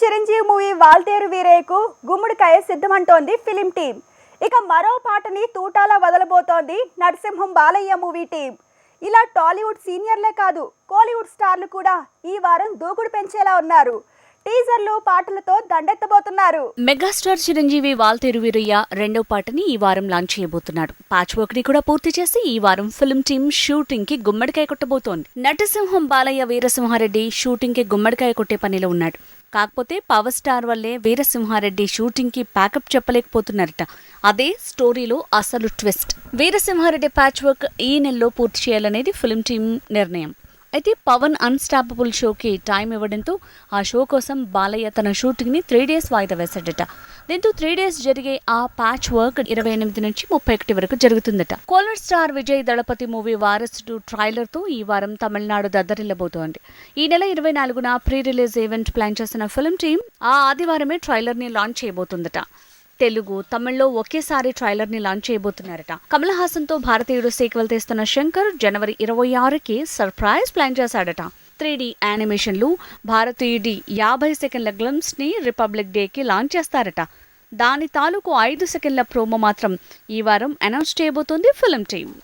Chiranjeevi movie Waltair వీరయ్యకు గుమ్మడికాయ సిద్ధమంటోంది film team. ఇక మరో పాటని తూటాలా వదలబోతోంది నరసింహం బాలయ్య మూవీ టీం. ఇలా టాలీవుడ్ సీనియర్లే కాదు కోలీవుడ్ స్టార్లు కూడా ఈ వారం దూకుడు పెంచేలా ఉన్నారు. టీజర్లు పాటలతో దండెత్తబోతున్నారు. మెగాస్టార్ చిరంజీవి వాల్తేరు వీరయ్య రెండో పాటని ఈ వారం లాంచ్ చేయబోతున్నాడు. ప్యాచ్ వర్క్ని కూడా పూర్తి చేసి ఈ వారం ఫిల్మ్ టీమ్ షూటింగ్కి గుమ్మడికాయ కొట్టబోతోంది. నటసింహం బాలయ్య వీరసింహారెడ్డి షూటింగ్కి గుమ్మడికాయ కొట్టే పనిలో ఉన్నాడు. కాకపోతే పవర్ స్టార్ వల్లే వీరసింహారెడ్డి షూటింగ్కి ప్యాకప్ చెప్పలేకపోతున్నారట. అదే స్టోరీలో అసలు ట్విస్ట్. వీరసింహారెడ్డి ప్యాచ్ వర్క్ ఈ నెలలో పూర్తి చేయాలనేది ఫిల్మ్ టీమ్ నిర్ణయం. అయితే పవన్ అన్స్టాపబుల్ షోకి టైం ఇవ్వడంతో ఆ షో కోసం బాలయ్య తన షూటింగ్ని త్రీ డేస్ వాయిదా వేశాడట. దీంతో త్రీ డేస్ జరిగే ఆ ప్యాచ్ వర్క్ ఇరవై ఎనిమిది నుంచి ముప్పై ఒకటి వరకు జరుగుతుందట. కోలర్ స్టార్ విజయ్ దళపతి మూవీ వారసుడు ట్రైలర్తో ఈ వారం తమిళనాడు దద్దరిల్లబోతోంది ఈ నెల ఇరవై నాలుగున ప్రీ రిలీజ్ ఈవెంట్ ప్లాన్ చేసిన ఫిల్మ్ టీం ఆ ఆదివారమే ట్రైలర్ని లాంచ్ చేయబోతుందట. తెలుగు తమిళ్ళో ఒకేసారి ట్రైలర్ని లాంచ్ చేయబోతున్నారట. కమల్ హాసన్తో భారతీయుడు సీక్వెల్ తీస్తున్న శంకర్ జనవరి ఇరవై ఆరుకి సర్ప్రైజ్ ప్లాన్ చేశాడట. త్రీ డి యానిమేషన్లు భారతీయుడి యాభై సెకండ్ల గ్లిమ్స్ని రిపబ్లిక్ డేకి లాంచ్ చేస్తారట. దాని తాలూకు ఐదు సెకండ్ల ప్రోమో మాత్రం ఈ వారం అనౌన్స్ చేయబోతోంది ఫిల్మ్ టీం